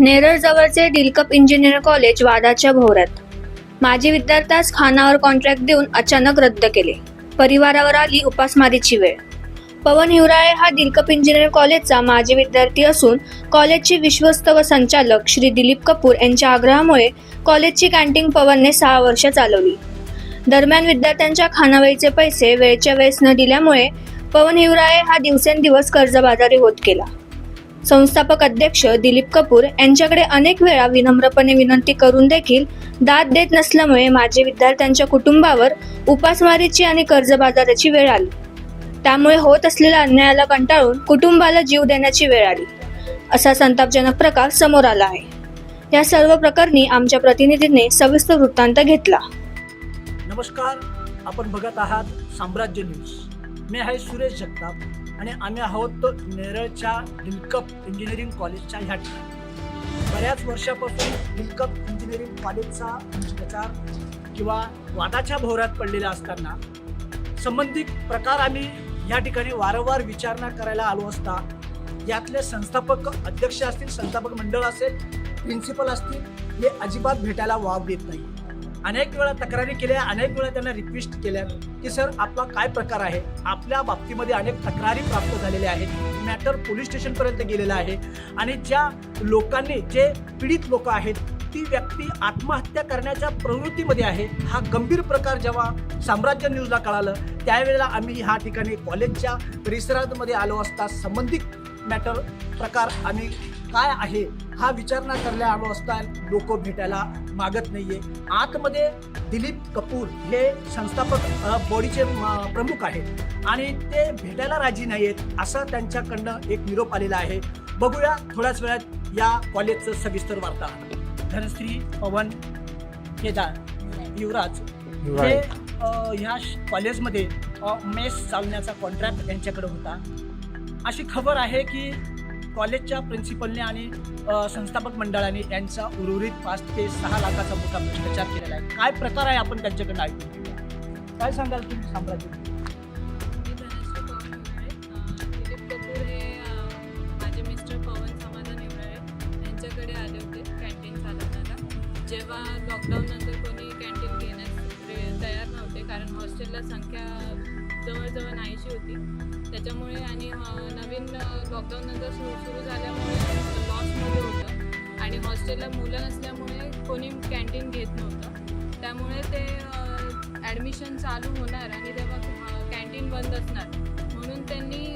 नेरळ जवळचे डिलकप कॉलेज वादाच्या भोवऱ्यात. माजी विद्यार्थ्यास खानावर कॉन्ट्रॅक्ट देऊन अचानक रद्द केले. परिवारावर आली उपासमारीची वेळ. पवन हिवराळे हा दिलकप इंजिनियर कॉलेजचा माजी विद्यार्थी असून कॉलेजचे विश्वस्त व संचालक श्री दिलीप कपूर यांच्या आग्रहामुळे कॉलेजची कॅन्टीन पवनने सहा वर्ष चालवली. दरम्यान विद्यार्थ्यांच्या खानावळीचे पैसे वेळच्या वेळेस न दिल्यामुळे पवन हिवराळे हा दिवसेंदिवस कर्जबाजारी होत गेला. संस्थापक अध्यक्ष दिलीप कपूर यांच्याकडे अनेक वेळा विनम्रपणे विनंती करून देखील दाद देत नसल्यामुळे माझे विद्यार्थ्यांच्या कुटुंबावर उपासमारीची आणि कर्जबाजाराची वेळ आली. त्यामुळे होत असलेल्या अन्यायाला कंटाळून कुटुंबाला जीव देण्याची वेळ आली. असा संतापजनक प्रकार समोर आला आहे. या सर्व प्रकरणी आमच्या प्रतिनिधीने सविस्तर वृत्तांत घेतला. नमस्कार. आपण बघत आहात साम्राज्य न्यूज. मी आहे सुरेश जगताप. आणि आम्ही आहोत नेरळच्या हिलकप इंजिनिअरिंग कॉलेजच्या ह्या ठिकाणी. बऱ्याच वर्षापासून हिलकप इंजिनिअरिंग कॉलेजचा प्रचार किंवा वादाच्या भोवऱ्यात पडलेला असताना संबंधित प्रकार आम्ही या ठिकाणी वारंवार विचारणा करायला आलो असता यातले संस्थापक अध्यक्ष असतील संस्थापक मंडळ असेल प्रिन्सिपल असतील हे अजिबात भेटायला वाव देत नाही. अनेक वेळा तक्रारी केल्या अनेक वेळा त्यांना रिक्वेस्ट केल्या की सर आपला काय प्रकार आहे? आपल्या बाबतीमध्ये अनेक तक्रारी प्राप्त झालेल्या आहेत. मॅटर पोलीस स्टेशनपर्यंत गेलेला आहे. आणि ज्या लोकांनी जे पीडित लोक आहेत ती व्यक्ती आत्महत्या करण्याच्या प्रवृत्तीमध्ये आहे. हा गंभीर प्रकार जेव्हा साम्राज्य न्यूजला कळालं त्यावेळेला आम्ही ह्या ठिकाणी कॉलेजच्या परिसरामध्ये आलो असता संबंधित मॅटर प्रकार आम्ही काय आहे? हा विचारणा करायला आलो असता लोक भेटायला मागत नाहीये. आतमध्ये दिलीप कपूर हे संस्थापक बॉडीचे प्रमुख आहेत. आणि ते भेटायला राजी नाही आहेत असा त्यांच्याकडनं एक निरोप आलेला आहे. बघूया थोड्याच वेळात या कॉलेजचं सविस्तर वार्ता. धनश्री पवन केदार युवराज. हे ह्या कॉलेजमध्ये मेस चालण्याचा कॉन्ट्रॅक्ट यांच्याकडे होता. अशी खबर आहे की कॉलेजच्या प्रिन्सिपलने आणि संस्थापक मंडळाने यांचा उर्वरित पाच ते सहा लाखाचा मोठा भ्रष्टाचार केलेला आहे. काय प्रकार आहे आपण त्यांच्याकडनं ऐकून काय सांगाल तुम्ही साम्राज्य? जेव्हा लॉकडाऊन नंतर माझे मिस्टर पवन समाधान यांच्याकडे आले होते जेव्हा लॉकडाऊननंतर कोणी कॅन्टीन घेण्यास तयार नव्हते कारण हॉस्टेलला संख्या जवळजवळ नाहीशी होती. त्याच्यामुळे आणि नवीन नवीन लॉकडाऊननंतर सुरू सुरू झाल्यामुळे लॉसमध्ये होतं. आणि हॉस्टेलला मुलं नसल्यामुळे कोणी कॅन्टीन घेत नव्हतं. त्यामुळे ते ॲडमिशन चालू होणार आणि तेव्हा कॅन्टीन बंद असणार. म्हणून त्यांनी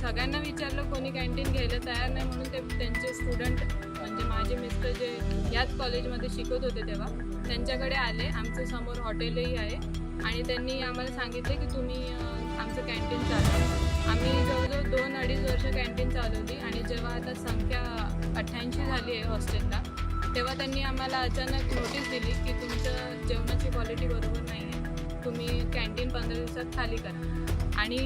सगळ्यांना विचारलं कोणी कॅन्टीन घ्यायला तयार नाही म्हणून ते त्यांचे स्टुडंट म्हणजे माझे मिस्टर जे याच कॉलेजमध्ये शिकत होते तेव्हा त्यांच्याकडे आले. आमचं समोर हॉटेलही आहे. आणि त्यांनी आम्हाला सांगितले की तुम्ही आमचं कॅन्टीन चालतं आम्ही जवळजवळ दोन अडीच वर्ष कॅन्टीन चालवली आणि जेव्हा आता संख्या अठ्ठ्याऐंशी झाली आहे हॉस्टेलला तेव्हा त्यांनी आम्हाला अचानक नोटीस दिली की तुमचं जेवणाची क्वालिटी बरोबर नाही आहे. तुम्ही कॅन्टीन पंधरा दिवसात खाली करा. आणि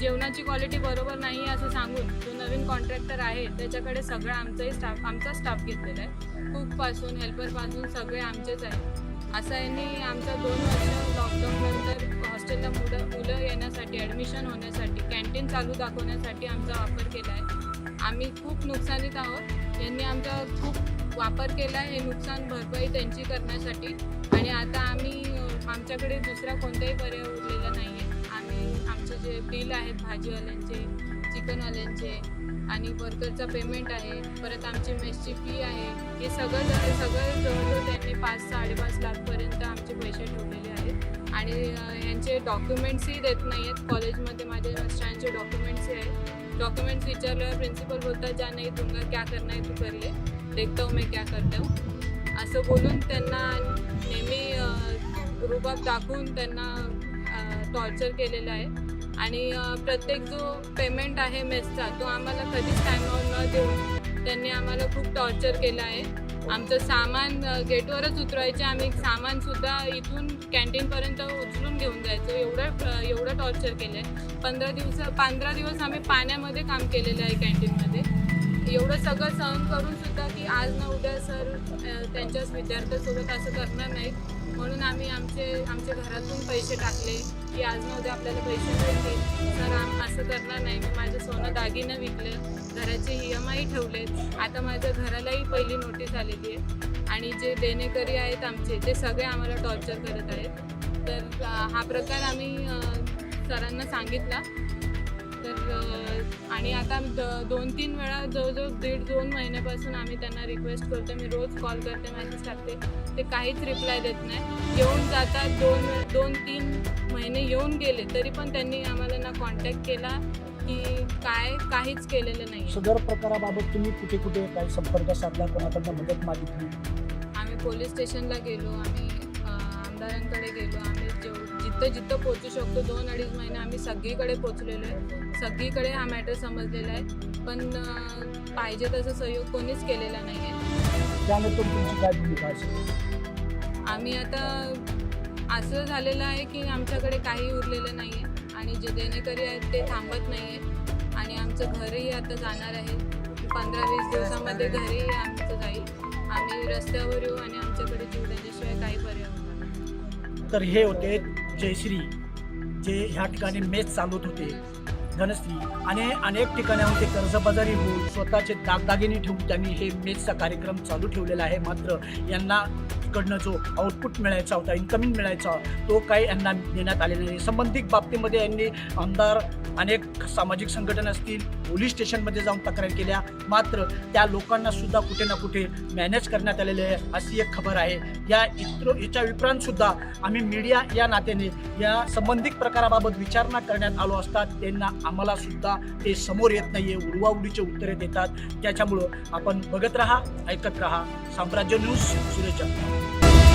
जेवणाची क्वालिटी बरोबर नाही आहे असं सांगून जो नवीन कॉन्ट्रॅक्टर आहे त्याच्याकडे सगळं आमचाही स्टाफ आमचा स्टाफ घेतलेला आहे. कुकपासून हेल्परपासून सगळे आमचेच आहे असं यांनी आमचा दोन वर्ष लॉकडाऊन येण्यासाठी ॲडमिशन होण्यासाठी कॅन्टीन चालू दाखवण्यासाठी आमचा वापर केला आहे. आम्ही खूप नुकसानीत आहोत. यांनी आमचा खूप वापर केला आहे हे नुकसान भरपाई त्यांची करण्यासाठी. आणि आता आम्ही आमच्याकडे दुसरा कोणताही पर्याय उरलेला नाही आहे आम्ही आमचे जे बिल आहेत भाजीवाल्यांचे चिकनवाल्यांचे आणि वर्करचा पेमेंट आहे. परत आमची मेसची फी आहे. हे सगळं सगळं जवळजवळ त्यांनी पाच अ, डॉक्युमेंट्सही देत नाही आहेत कॉलेजमध्ये माझे मिस्टरांचे डॉक्युमेंट्सही आहेत. डॉक्युमेंट्स विचारल्यावर प्रिन्सिपल बोलतात ज्या नाही तुमका क्या करना है तू कर ले देखता हूँ मैं क्या करता हूँ. असं बोलून त्यांना नेहमी अ, रुबाब दाखवून त्यांना टॉर्चर केलेलं आहे. आणि प्रत्येक जो पेमेंट आहे मेसचा तो आम्हाला कधीच टायमावर न देऊन त्यांनी आम्हाला खूप टॉर्चर केलं आहे. आमचं सामान गेटवरच उतरवायचे. आम्ही सामानसुद्धा इथून कॅन्टीनपर्यंत उचलून घेऊन जायचो. एवढं एवढं टॉर्चर केलं आहे पंधरा दिवस पंधरा दिवस आम्ही पाण्यामध्ये काम केलेलं आहे कॅन्टीनमध्ये. एवढं सगळं सहन करून सुद्धा की आज ना उद्या सर त्यांच्याच विद्यार्थ्यासोबत असं करणार नाहीत. म्हणून आम्ही आमचे आमच्या घरातून पैसे टाकले की आज न उद्या आपल्याला पैसे मिळतील. तर आम असं करणार नाही. मी माझं सोनं दागिनं विकले. घराचे ई एम आय ठेवलेत आता माझ्या घरालाही पहिली नोटीस आलेली आहे. आणि जे देणेकरी आहेत आमचे ते सगळे आम्हाला टॉर्चर करत आहेत. तर हा प्रकार आम्ही सरांना सांगितला. तर आणि आता द- दोन तीन वेळा जवळजवळ दीड दोन महिन्यापासून आम्ही त्यांना रिक्वेस्ट करतो मी रोज कॉल करते मेसेज टाकते. ते काहीच रिप्लाय देत नाही. येऊन जातात दोन दोन तीन महिने येऊन गेले तरी पण त्यांनी आम्हाला ना कॉन्टॅक्ट केला. की काय काहीच केलेलं नाही सदर प्रकाराबाबत तुम्ही कुठे कुठे काही संपर्क साधला? कोणाकडनं मदत मागितली? आम्ही पोलीस स्टेशनला गेलो आम्ही अ, आमदारांकडे गेलो आम्ही जेव जिथं जिथं पोचू शकतो दोन अडीच महिने आम्ही सगळीकडे पोचलेलो आहे. सगळीकडे हा मॅटर समजलेला आहे. पण अ, पाहिजे तसं सहयोग कोणीच केलेला नाही आहे. त्यानंतर तुमची काय भूमिका असेल. आम्ही आता असं झालेलं आहे की आमच्याकडे काही उरलेलं नाही आहे. आणि जे देणेकरी आहेत ते थांबत नाही आहे आणि आमचं घरही आता जाणार आहे. पंधरा वीस दिवसामध्ये घरही आमचं जाईल. आम्ही रस्त्यावर येऊ आणि आमच्याकडे जीव देण्याशिवाय काही पर्याय होणार. तर हे होते जयश्री जे ह्या ठिकाणी मेच चालवत होते. धनश्री. आणि अनेक ठिकाणाहून ते कर्जबाजारी होऊन स्वतःचे दागदागिने ठेवून त्यांनी हे मेचचा कार्यक्रम चालू ठेवलेला आहे. मात्र यांना कडनं जो आउटपुट मिळायचा होता इन्कमिंग मिळायचा तो काही यांना देण्यात आलेला नाही. संबंधित बाबतीमध्ये यांनी आमदार अनेक सामाजिक संघटना असतील पोलीस स्टेशनमध्ये जाऊन तक्रार केल्या. मात्र त्या लोकांना सुद्धा कुठे ना कुठे मॅनेज करण्यात आलेले आहे अशी एक खबर आहे. या इतर याच्या विपरांत सुद्धा आम्ही मीडिया या नात्याने या संबंधित प्रकाराबाबत विचारणा करण्यात आलो असतात त्यांना आम्हाला सुद्धा ते समोर येत नाही आहे उडवाउडीचे उत्तरे देतात. त्याच्यामुळं आपण बघत राहा ऐकत राहा. साम्राज्य न्यूज सुरेश